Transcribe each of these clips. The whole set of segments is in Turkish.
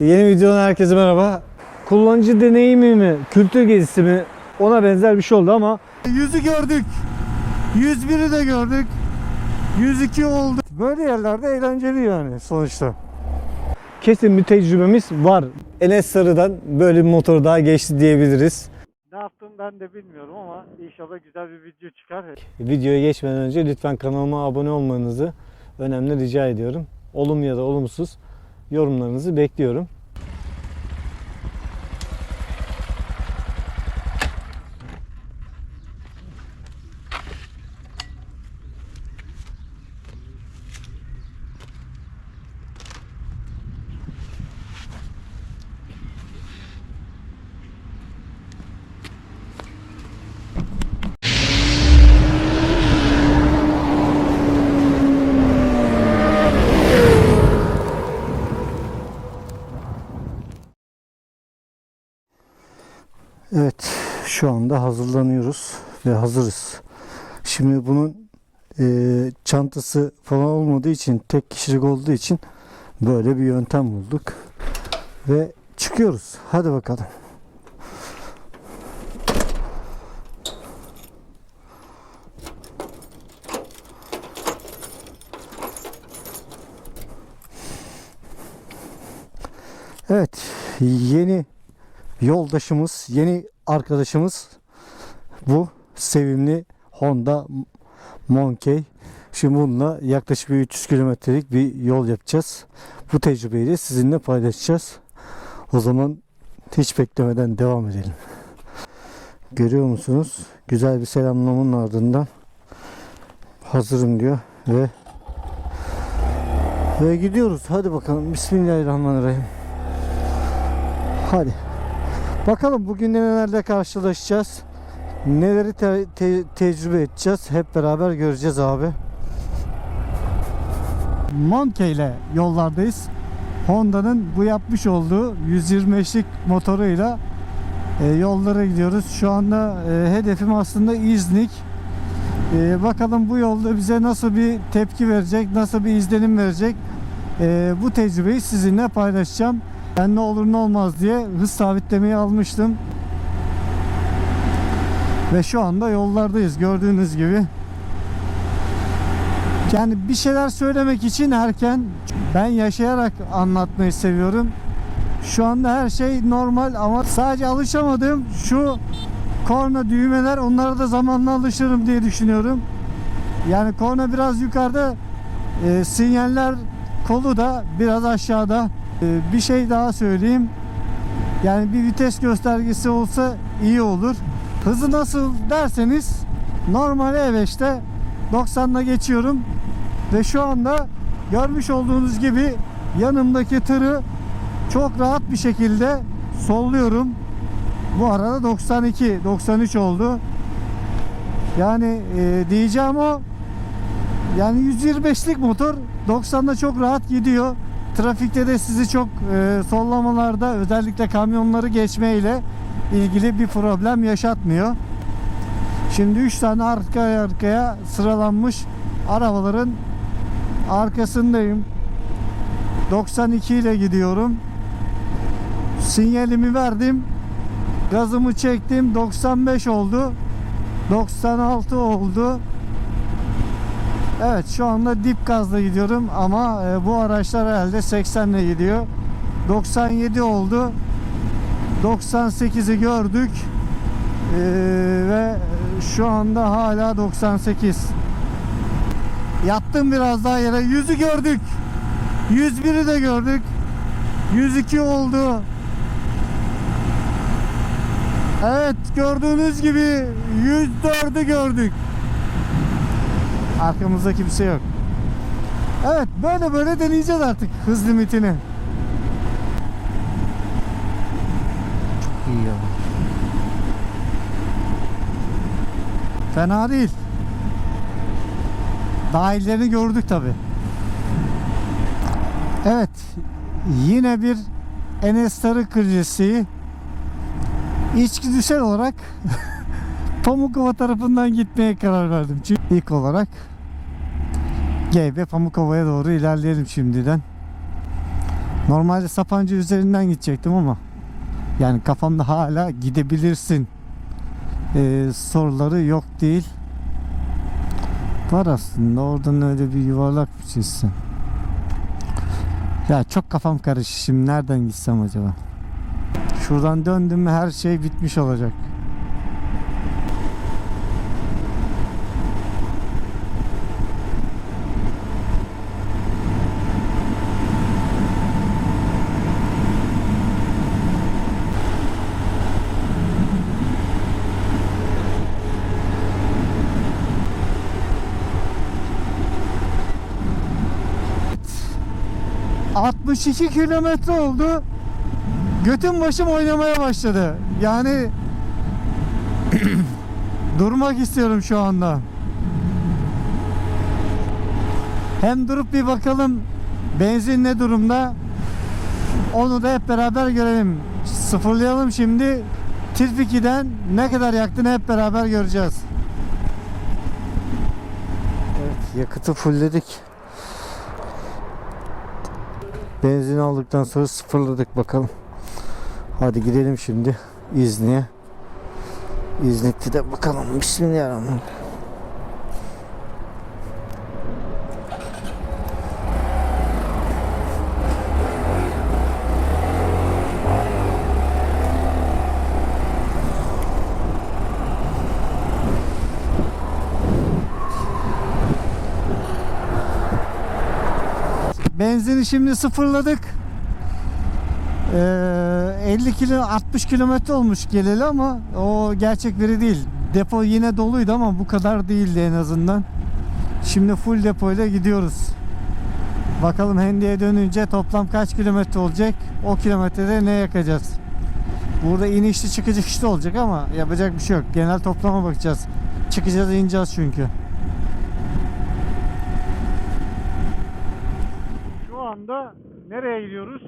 Yeni videodan herkese merhaba. Kullanıcı deneyimi mi, kültür gezisi mi ona benzer bir şey oldu ama Yüzü gördük. 101'i de gördük. 102 oldu. Böyle yerlerde eğlenceli yani sonuçta. kesin bir tecrübemiz var. Enes Sarı'dan böyle bir motor daha geçti diyebiliriz. Ne yaptım ben de bilmiyorum ama inşallah güzel bir video çıkar. Videoya geçmeden önce lütfen kanalıma abone olmanızı önemli rica ediyorum. Olumlu ya da olumsuz yorumlarınızı bekliyorum. Evet şu anda hazırlanıyoruz ve hazırız. Şimdi bunun e, çantası falan olmadığı için tek kişilik olduğu için böyle bir yöntem bulduk. Ve çıkıyoruz. Hadi bakalım. Evet yeni yoldaşımız, yeni arkadaşımız bu sevimli Honda Monkey. Şimdi bununla yaklaşık bir 300 kilometrelik bir yol yapacağız. Bu tecrübeyi de sizinle paylaşacağız. O zaman hiç beklemeden devam edelim. Görüyor musunuz? Güzel bir selamlamanın ardından hazırım diyor ve ve gidiyoruz. Hadi bakalım. Bismillahirrahmanirrahim. Hadi. Bakalım bugün nelerle karşılaşacağız. Neleri te- te- tecrübe edeceğiz. Hep beraber göreceğiz abi. Monkey ile yollardayız. Honda'nın bu yapmış olduğu 125'lik motoruyla e, yollara gidiyoruz. Şu anda e, hedefim aslında İznik. E, bakalım bu yolda bize nasıl bir tepki verecek, nasıl bir izlenim verecek. E, bu tecrübeyi sizinle paylaşacağım. Ben ne olur ne olmaz diye hız sabitlemeyi almıştım. Ve şu anda yollardayız gördüğünüz gibi. Yani bir şeyler söylemek için erken ben yaşayarak anlatmayı seviyorum. Şu anda her şey normal ama sadece alışamadığım şu korna düğmeler onlara da zamanla alışırım diye düşünüyorum. Yani korna biraz yukarıda e, sinyaller kolu da biraz aşağıda. Ee, bir şey daha söyleyeyim. Yani bir vites göstergesi olsa iyi olur. Hızı nasıl derseniz normal E5'te 90'la geçiyorum ve şu anda görmüş olduğunuz gibi yanımdaki tırı çok rahat bir şekilde solluyorum. Bu arada 92, 93 oldu. Yani e, diyeceğim o yani 125'lik motor 90'da çok rahat gidiyor. Trafikte de sizi çok e, sollamalarda özellikle kamyonları geçmeyle ilgili bir problem yaşatmıyor. Şimdi 3 tane arkaya arkaya sıralanmış arabaların arkasındayım. 92 ile gidiyorum. Sinyalimi verdim. Gazımı çektim. 95 oldu. 96 oldu. Evet şu anda dip gazla gidiyorum ama e, bu araçlar herhalde 80 ile gidiyor. 97 oldu. 98'i gördük. E, ve şu anda hala 98. Yattım biraz daha yere. 100'ü gördük. 101'i de gördük. 102 oldu. Evet gördüğünüz gibi 104'ü gördük. Arkamızda kimse yok. Evet böyle böyle deneyeceğiz artık hız limitini. Çok iyi ya. Fena değil. Dahillerini gördük tabi. Evet. Yine bir Enes Tarı klasiği. İçgüdüsel olarak Pamukova tarafından gitmeye karar verdim. Çünkü ilk olarak GB Pamukova'ya doğru ilerleyelim şimdiden. Normalde Sapancı üzerinden gidecektim ama yani kafamda hala gidebilirsin ee, soruları yok değil. Var aslında oradan öyle bir yuvarlak bir çizsem. Ya çok kafam karıştı şimdi nereden gitsem acaba? Şuradan döndüm mü her şey bitmiş olacak. ...62 kilometre oldu. Götüm başım oynamaya başladı. Yani... ...durmak istiyorum şu anda. Hem durup bir bakalım... ...benzin ne durumda... ...onu da hep beraber görelim. Sıfırlayalım şimdi. Tip 2'den ne kadar yaktığını hep beraber göreceğiz. Evet yakıtı fullledik. Benzin aldıktan sonra sıfırladık bakalım. Hadi gidelim şimdi İzni'ye. İznik'te de bakalım. Bismillahirrahmanirrahim. Benzini şimdi sıfırladık. Ee, 50 kilo 60 kilometre olmuş geleli ama o gerçek veri değil. Depo yine doluydu ama bu kadar değildi en azından. Şimdi full depoyla gidiyoruz. Bakalım Hendi'ye dönünce toplam kaç kilometre olacak? O kilometrede ne yakacağız? Burada inişli çıkıcı işte olacak ama yapacak bir şey yok. Genel toplama bakacağız. Çıkacağız ineceğiz çünkü. Şu anda nereye gidiyoruz?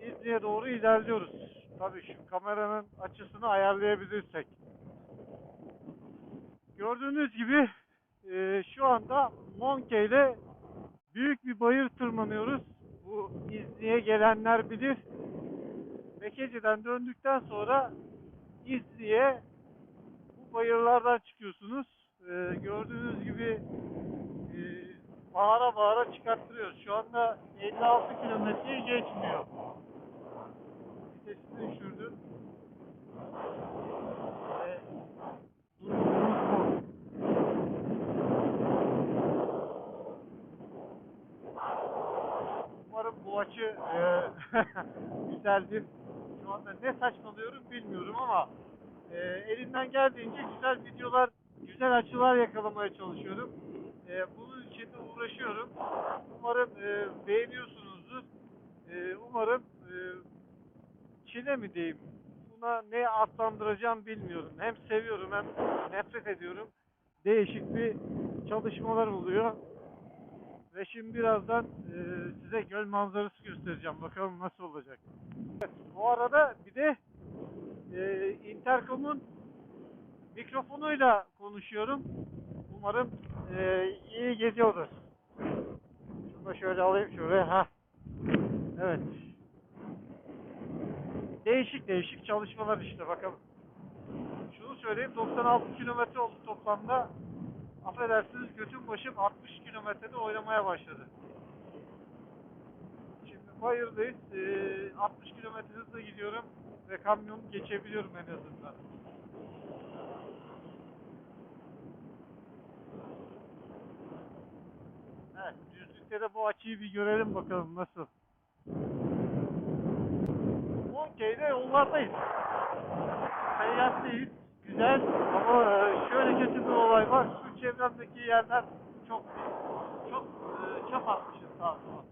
İzni'ye doğru ilerliyoruz. Tabii şu kameranın açısını ayarlayabilirsek. Gördüğünüz gibi e, şu anda Monke ile büyük bir bayır tırmanıyoruz. Bu İzni'ye gelenler bilir. Mekece'den döndükten sonra İzni'ye bu bayırlardan çıkıyorsunuz. E, gördüğünüz gibi bağıra bağıra çıkarttırıyoruz. Şu anda 56 kilometreyi geçmiyor. Vitesini düşürdüm. Bu. Umarım bu açı e, güzeldir. Şu anda ne saçmalıyorum bilmiyorum ama e, elimden geldiğince güzel videolar, güzel açılar yakalamaya çalışıyorum. E, bunun de uğraşıyorum. Umarım e, beğeniyorsunuzdur. E, umarım e, çile mi diyeyim? Buna ne adlandıracağım bilmiyorum. Hem seviyorum hem nefret ediyorum. Değişik bir çalışmalar oluyor. Ve şimdi birazdan e, size göl manzarası göstereceğim. Bakalım nasıl olacak. Evet, bu arada bir de e, intercom'un mikrofonuyla konuşuyorum. Umarım e, iyi geliyordur. Şunu da şöyle alayım şuraya. Ha. Evet. Değişik değişik çalışmalar işte bakalım. Şunu söyleyeyim 96 kilometre oldu toplamda. Affedersiniz götüm başım 60 kilometrede oynamaya başladı. Şimdi bayırdayız. Ee, 60 kilometre hızla gidiyorum ve kamyonu geçebiliyorum en azından. Evet, düzlükte de bu açıyı bir görelim bakalım nasıl. Monkey'de yollardayız. Seyahatteyiz. Güzel ama e, şöyle kötü bir olay var. Şu çevremdeki yerler çok çok e, çöp atmışız sağa sola.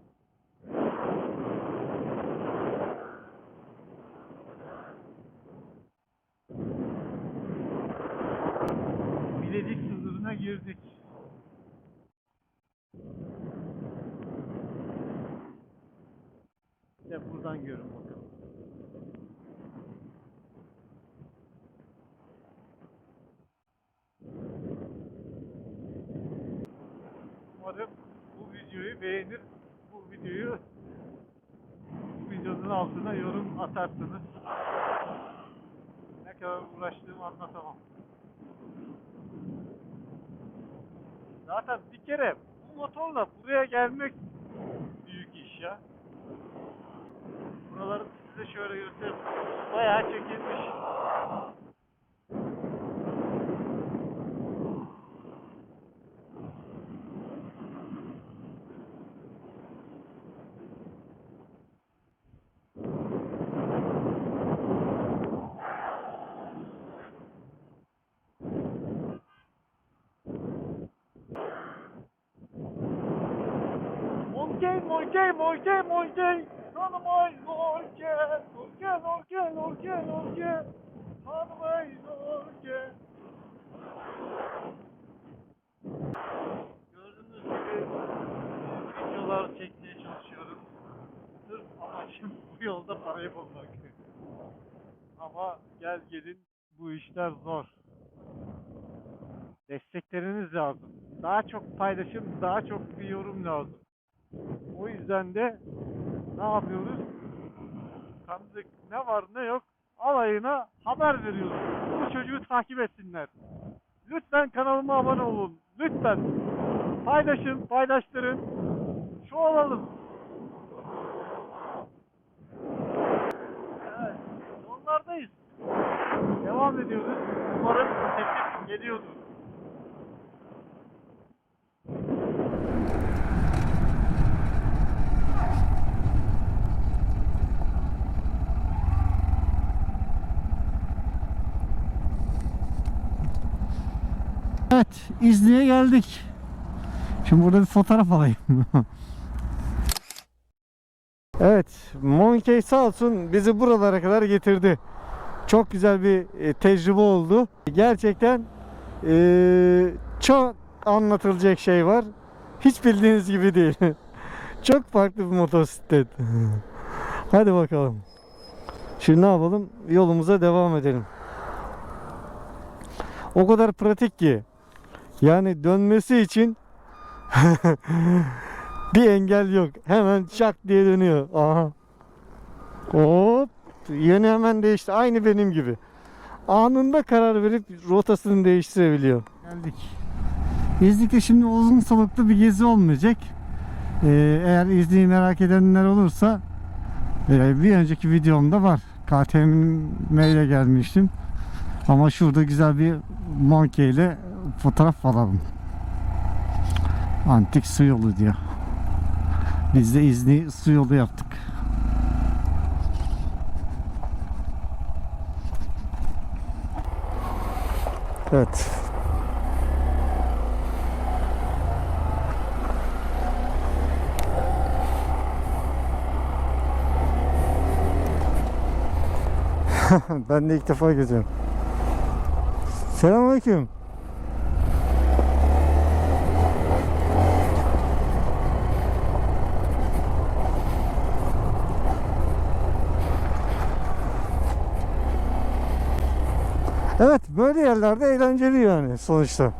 Bilezik sınırına girdik. Ya buradan görün bakalım. Umarım bu videoyu beğenir. Bu videoyu yorum atarsınız. Ne kadar uğraştığımı anlatamam. Zaten bir kere bu motorla buraya gelmek büyük iş ya. Size şöyle göstereyim. Bayağı çekilmiş. Monkey, monkey, monkey, monkey. Tanımay, monkey. Monkey, monkey, monkey, monkey. Tanımay, monkey. Gördüğünüz gibi videolar çekmeye çalışıyorum. Sırf amacım bu yolda parayı bulmak. Ama gel gelin bu işler zor. Destekleriniz lazım. Daha çok paylaşım, daha çok bir yorum lazım. O yüzden de ne yapıyoruz? Tanıdık ne var ne yok alayına haber veriyoruz. Bu çocuğu takip etsinler. Lütfen kanalıma abone olun. Lütfen. Paylaşın, paylaştırın. Şu olalım. Evet, sonlardayız. Devam ediyoruz. Umarım teklif geliyordur. Evet, İzni'ye geldik. Şimdi burada bir fotoğraf alayım. evet, Monkey sağ olsun bizi buralara kadar getirdi. Çok güzel bir e, tecrübe oldu. Gerçekten e, çok anlatılacak şey var. Hiç bildiğiniz gibi değil. çok farklı bir motosiklet. Hadi bakalım. Şimdi ne yapalım? Yolumuza devam edelim. O kadar pratik ki. Yani dönmesi için bir engel yok. Hemen şak diye dönüyor. Aha. Hop. Yönü hemen değişti. Aynı benim gibi. Anında karar verip rotasını değiştirebiliyor. Geldik. İznik'te şimdi uzun soluklu bir gezi olmayacak. Ee, eğer İznik'i merak edenler olursa e, bir önceki videomda var. KTM ile gelmiştim. Ama şurada güzel bir monkey ile fotoğraf alalım. Antik su yolu diyor. Biz de izni su yolu yaptık. Evet. ben de ilk defa geziyorum. Selamünaleyküm. Evet böyle yerlerde eğlenceli yani sonuçta.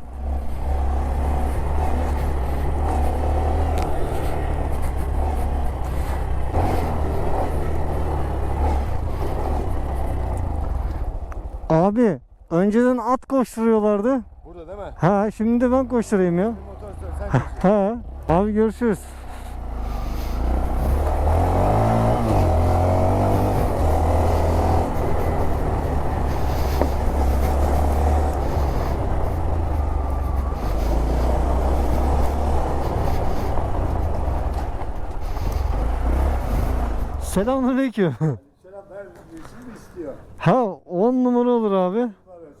Abi önceden at koşturuyorlardı. Burada değil mi? Ha şimdi ben koşturayım ya. Motor sen. Ha. Abi görüşürüz. Selamünaleyküm. Selam ben resim mi istiyor? Ha 10 numara olur abi. Abi,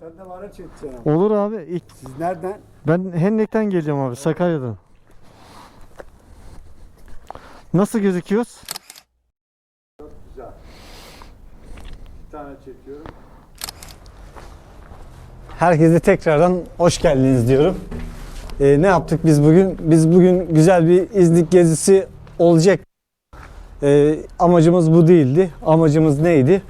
Sen de bana çekeceksin. Olur abi. İlk, Siz nereden? ben Hendek'ten geleceğim abi Sakarya'dan. Nasıl gözüküyoruz? Güzel. Bir tane çekiyorum. Herkese tekrardan hoş geldiniz diyorum. Ee, ne yaptık biz bugün? Biz bugün güzel bir İznik gezisi olacak. Ee, amacımız bu değildi. Amacımız neydi?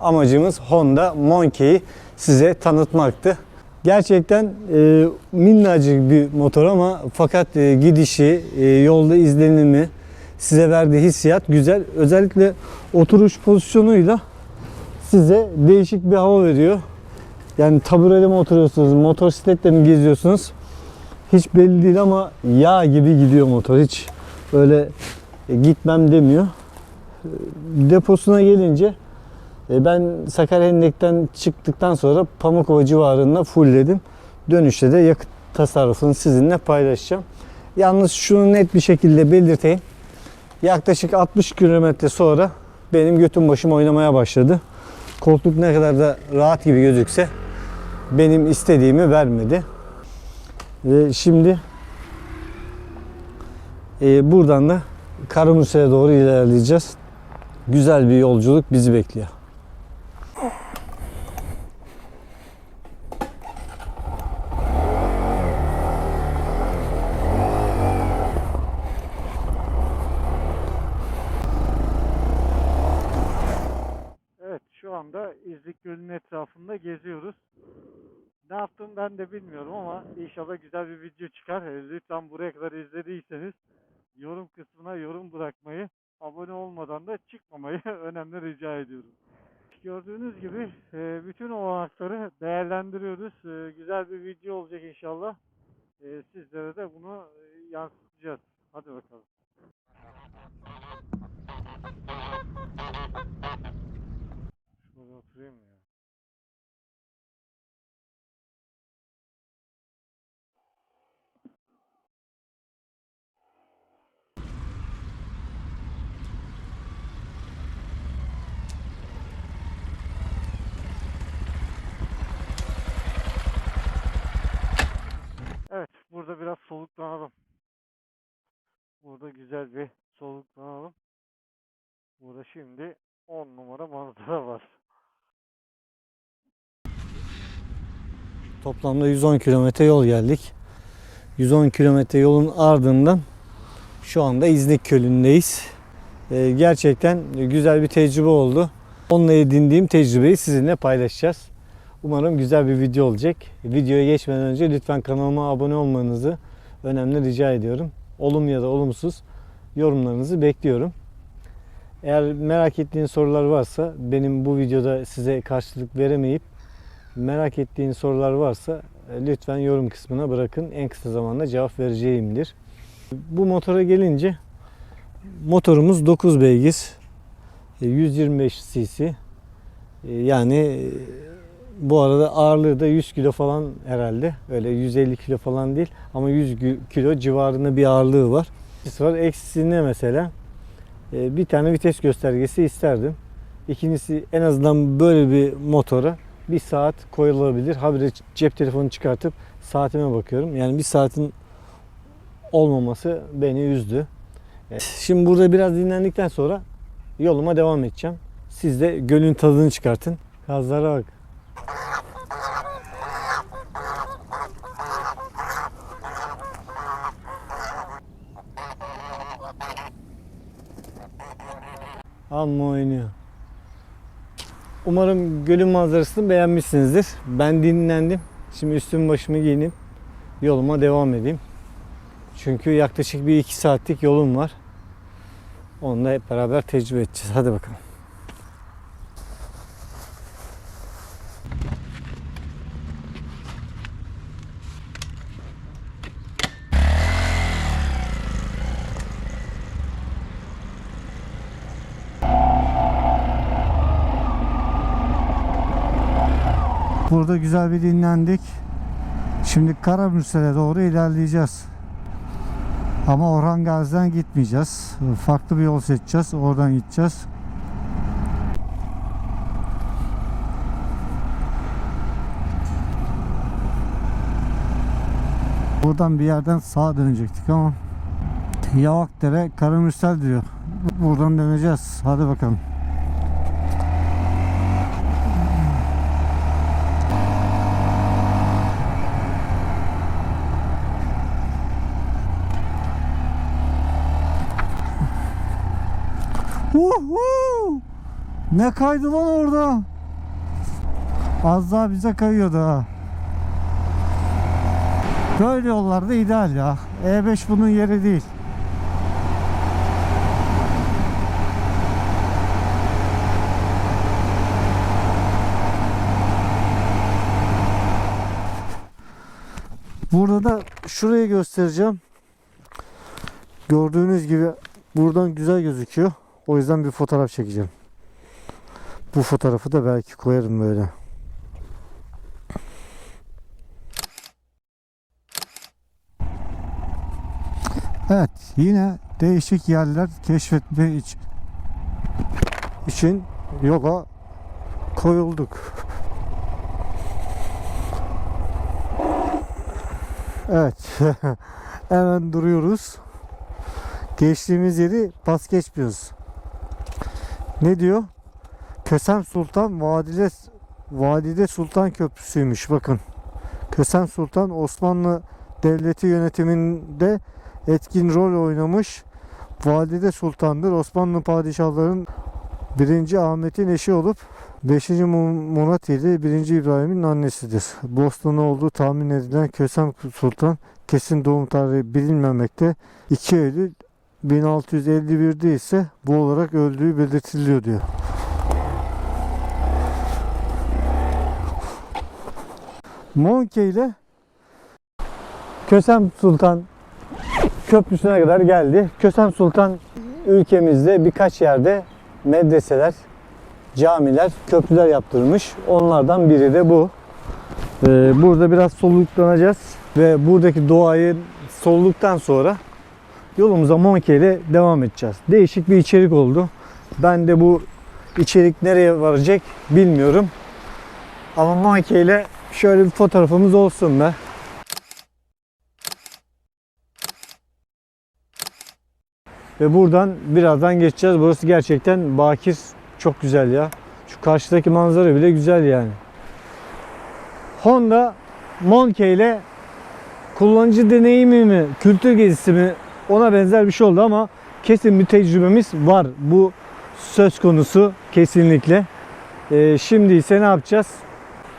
Amacımız Honda Monkey'i size tanıtmaktı. Gerçekten e, minnacık bir motor ama fakat e, gidişi, e, yolda izlenimi size verdiği hissiyat güzel. Özellikle oturuş pozisyonuyla size değişik bir hava veriyor. Yani taburede mi oturuyorsunuz, motosikletle mi geziyorsunuz? Hiç belli değil ama yağ gibi gidiyor motor. Hiç öyle e, gitmem demiyor. E, Deposuna gelince e, ben Sakarya Hendek'ten çıktıktan sonra Pamukova civarında fullledim. Dönüşte de yakıt tasarrufunu sizinle paylaşacağım. Yalnız şunu net bir şekilde belirteyim. Yaklaşık 60 kilometre sonra benim götüm başım oynamaya başladı. Koltuk ne kadar da rahat gibi gözükse benim istediğimi vermedi. Ve şimdi e, buradan da Karamürsel'e doğru ilerleyeceğiz. Güzel bir yolculuk bizi bekliyor. Evet şu anda İzlik Gölü'nün etrafında geziyoruz. Ne yaptım ben de bilmiyorum ama inşallah güzel bir video çıkar. Lütfen buraya kadar izlediyseniz yorum kısmına yorum bırakmayı, abone olmadan da çıkmamayı önemli rica ediyorum. Gördüğünüz gibi e, bütün olanakları değerlendiriyoruz. E, Güzel bir video olacak inşallah. E, Sizlere de bunu yansıtacağız. Hadi bakalım. Şurada oturayım ya? Evet, burada biraz soluklanalım. Burada güzel bir soluklanalım. Burada şimdi 10 numara manzara var. Toplamda 110 kilometre yol geldik. 110 kilometre yolun ardından şu anda İznik Kölü'ndeyiz. Ee, gerçekten güzel bir tecrübe oldu. Onunla edindiğim tecrübeyi sizinle paylaşacağız. Umarım güzel bir video olacak. Videoya geçmeden önce lütfen kanalıma abone olmanızı önemli rica ediyorum. Olumlu ya da olumsuz yorumlarınızı bekliyorum. Eğer merak ettiğiniz sorular varsa benim bu videoda size karşılık veremeyip merak ettiğiniz sorular varsa e, lütfen yorum kısmına bırakın. En kısa zamanda cevap vereceğimdir. Bu motora gelince motorumuz 9 beygir. e, 125 cc. E, Yani e, bu arada ağırlığı da 100 kilo falan herhalde. Öyle 150 kilo falan değil ama 100 gü- kilo civarında bir ağırlığı var. Var. Eksisine mesela e, bir tane vites göstergesi isterdim. İkincisi en azından böyle bir motora bir saat koyulabilir. Habire cep telefonu çıkartıp saatime bakıyorum. Yani bir saatin olmaması beni üzdü. Şimdi burada biraz dinlendikten sonra yoluma devam edeceğim. Siz de gölün tadını çıkartın. Gazlara bak. Amma oynuyor. Umarım gölün manzarasını beğenmişsinizdir. Ben dinlendim. Şimdi üstümü başımı giyinip yoluma devam edeyim. Çünkü yaklaşık bir iki saatlik yolum var. Onu da hep beraber tecrübe edeceğiz. Hadi bakalım. Burada güzel bir dinlendik. Şimdi Karamürsel'e doğru ilerleyeceğiz. Ama Orhan Gazi'den gitmeyeceğiz. Farklı bir yol seçeceğiz. Oradan gideceğiz. Buradan bir yerden sağa dönecektik ama Yavakdere Karamürsel diyor. Buradan döneceğiz. Hadi bakalım. Uhu! Ne kaydı lan orada? Az daha bize kayıyordu ha. Böyle yollarda ideal ya. E5 bunun yeri değil. Burada da şurayı göstereceğim. Gördüğünüz gibi buradan güzel gözüküyor. O yüzden bir fotoğraf çekeceğim. Bu fotoğrafı da belki koyarım böyle. Evet, yine değişik yerler keşfetme iç- için yola koyulduk. Evet. Hemen duruyoruz. Geçtiğimiz yeri pas geçmiyoruz. Ne diyor? Kösem Sultan Vadide Vadide Sultan Köprüsü'ymüş bakın. Kösem Sultan Osmanlı Devleti yönetiminde etkin rol oynamış. Valide Sultan'dır. Osmanlı padişahların 1. Ahmet'in eşi olup 5. Mu- Murat ile 1. İbrahim'in annesidir. Bostanlı olduğu tahmin edilen Kösem Sultan kesin doğum tarihi bilinmemekte. 2 Eylül 1651'de ise bu olarak öldüğü belirtiliyor diyor. Monke ile Kösem Sultan Köprüsü'ne kadar geldi. Kösem Sultan ülkemizde birkaç yerde medreseler, camiler, köprüler yaptırmış. Onlardan biri de bu. Ee, burada biraz soluklanacağız ve buradaki doğayı solduktan sonra yolumuza Monke ile devam edeceğiz. Değişik bir içerik oldu. Ben de bu içerik nereye varacak bilmiyorum. Ama Monke ile şöyle bir fotoğrafımız olsun be. Ve buradan birazdan geçeceğiz. Burası gerçekten bakir. Çok güzel ya. Şu karşıdaki manzara bile güzel yani. Honda Monke ile kullanıcı deneyimi mi, kültür gezisi mi ona benzer bir şey oldu ama kesin bir tecrübemiz var. Bu söz konusu kesinlikle. Ee, şimdi ise ne yapacağız?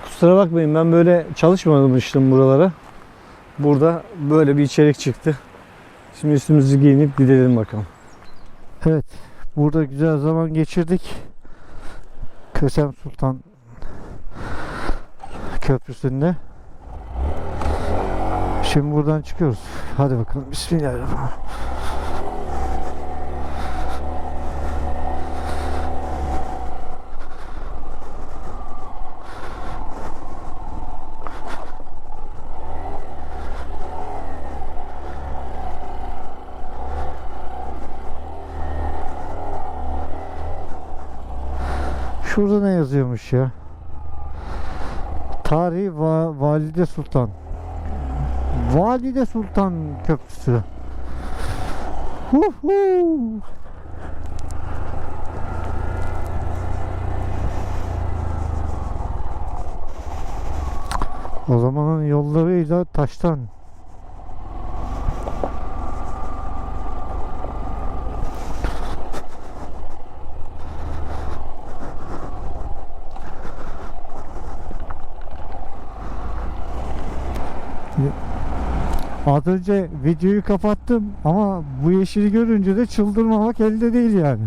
Kusura bakmayın ben böyle çalışmamıştım buralara. Burada böyle bir içerik çıktı. Şimdi üstümüzü giyinip gidelim bakalım. Evet. Burada güzel zaman geçirdik. Kösem Sultan Köprüsü'nde. Şimdi buradan çıkıyoruz. Hadi bakalım. Bismillahirrahmanirrahim. Şurada ne yazıyormuş ya? Tarihi Va- Valide Sultan. Valide Sultan Köprüsü. Huhu. O zamanın yollarıyla taştan. Az önce videoyu kapattım ama bu yeşili görünce de çıldırmamak elde değil yani.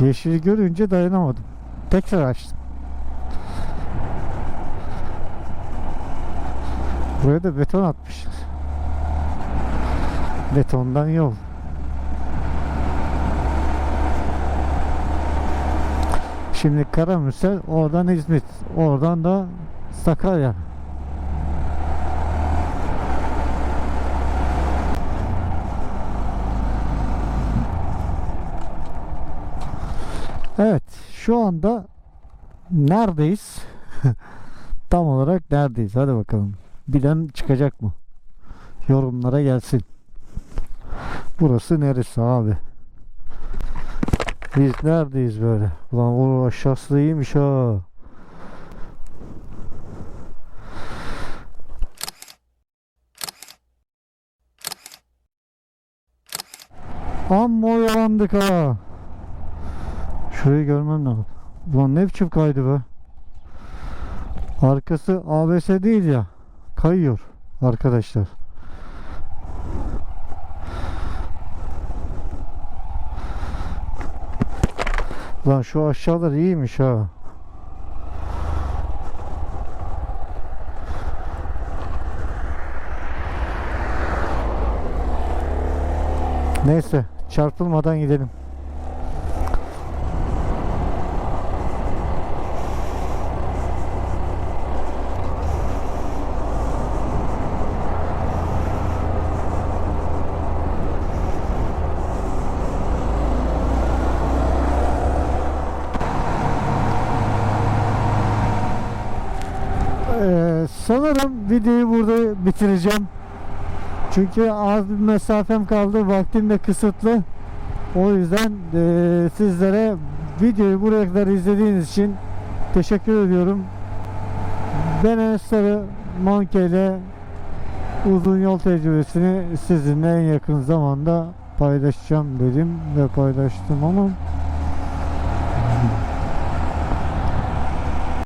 Yeşili görünce dayanamadım. Tekrar açtım. Buraya da beton atmışlar. Betondan yol. Şimdi Karamürsel, oradan İzmit, oradan da Sakarya. Evet, şu anda neredeyiz? Tam olarak neredeyiz? Hadi bakalım. Bilen çıkacak mı? Yorumlara gelsin. Burası neresi abi? Biz neredeyiz böyle? Ulan o aşağısı iyiymiş ha. Amma oyalandık ha. Şurayı görmem lazım. Ulan ne biçim kaydı be. Arkası ABS değil ya. Kayıyor arkadaşlar. Lan şu aşağılar iyiymiş ha. Neyse çarpılmadan gidelim. Ee, sanırım videoyu burada bitireceğim. Çünkü az bir mesafem kaldı. Vaktim de kısıtlı. O yüzden eee, sizlere videoyu buraya kadar izlediğiniz için teşekkür ediyorum. Ben Enes Sarı Monke ile uzun yol tecrübesini sizinle en yakın zamanda paylaşacağım dedim ve paylaştım ama